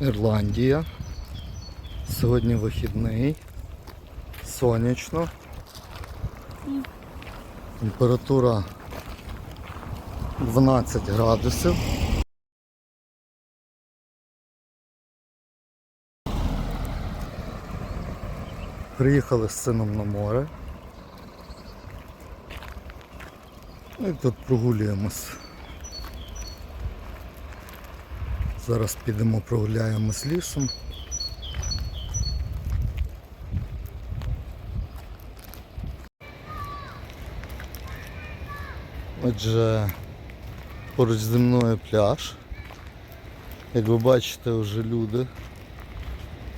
Ірландія. Сьогодні вихідний. Сонячно. Температура 12 градусів. Приїхали з сином на море. І тут прогулюємось. Зараз підемо прогуляємось лісом. Отже, поруч зі мною пляж. Як ви бачите, вже люди.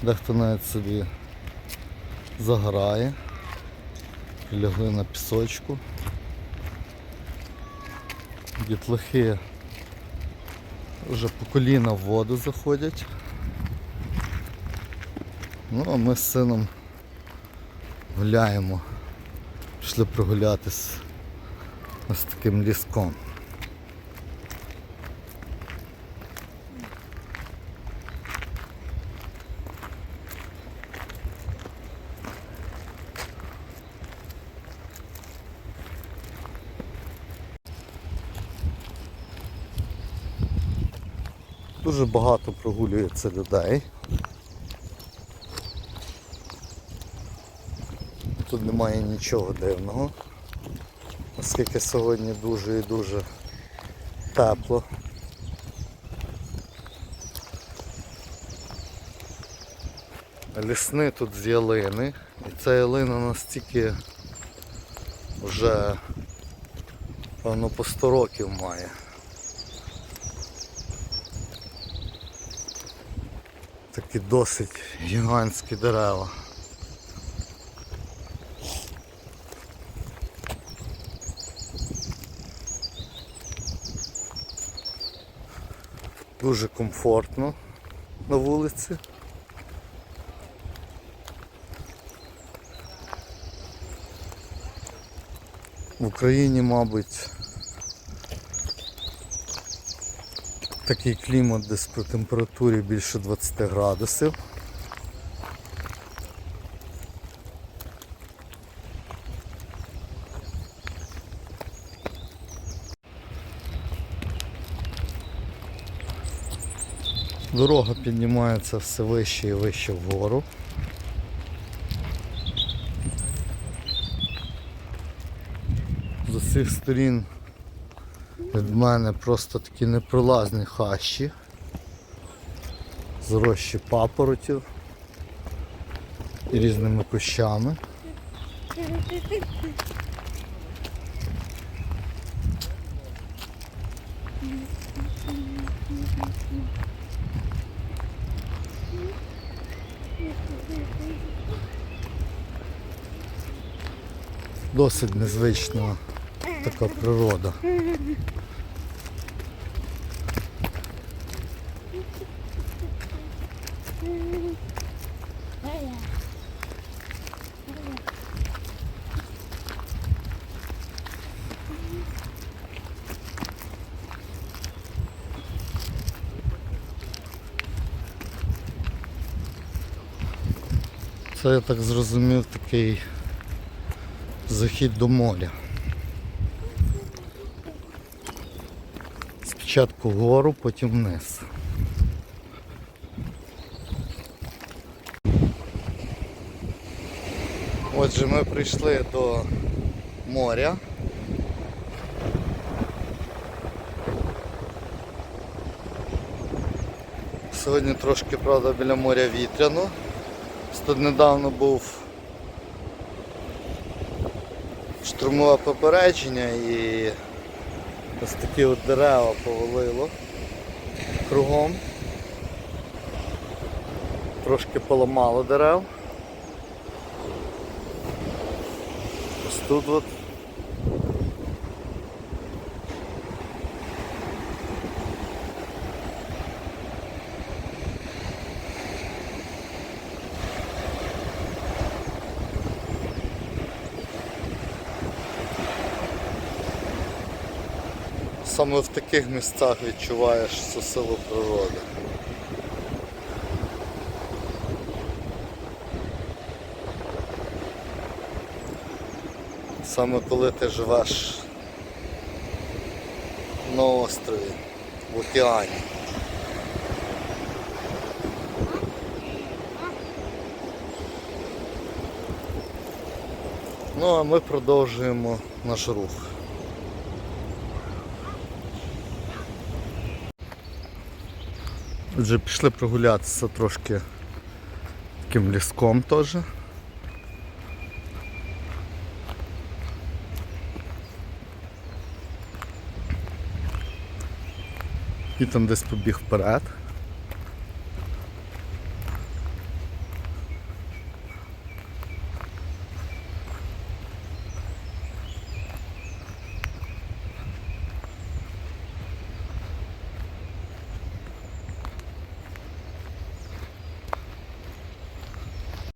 Дехто навіть собі заграє. Прилягли на пісочку. Дітлахи вже по коліна в воду заходять. Ну а ми з сином гуляємо. Пішли прогулятись ось таким ліском. Дуже багато прогулюється людей. Тут немає нічого дивного, оскільки сьогодні дуже і дуже тепло. Лісни тут з ялини. І ця ялина настільки вже певно по 100 років має. Такі досить гігантські дерева. Дуже комфортно на вулиці. В Україні, мабуть, такий клімат десь при температурі більше 20 градусів. Дорога піднімається все вище і вище вгору. З усіх сторін від мене просто такі непролазні хащі. Зрощі папоротів і різними кущами. Досить незвична така природа. Це я так зрозумів такий захід до моря. Спочатку вгору, потім вниз. Отже, ми прийшли до моря. Сьогодні трошки, правда, біля моря вітряно. Тут недавно був штурмове попередження і ось такі от дерева повалило кругом. Трошки поламало дерев. Ось тут от. саме в таких місцях відчуваєш всю силу природи. Саме коли ти живеш на острові, в океані. Ну а ми продовжуємо наш рух. Отже, пішли прогулятися трошки таким ліском теж. І там десь побіг вперед.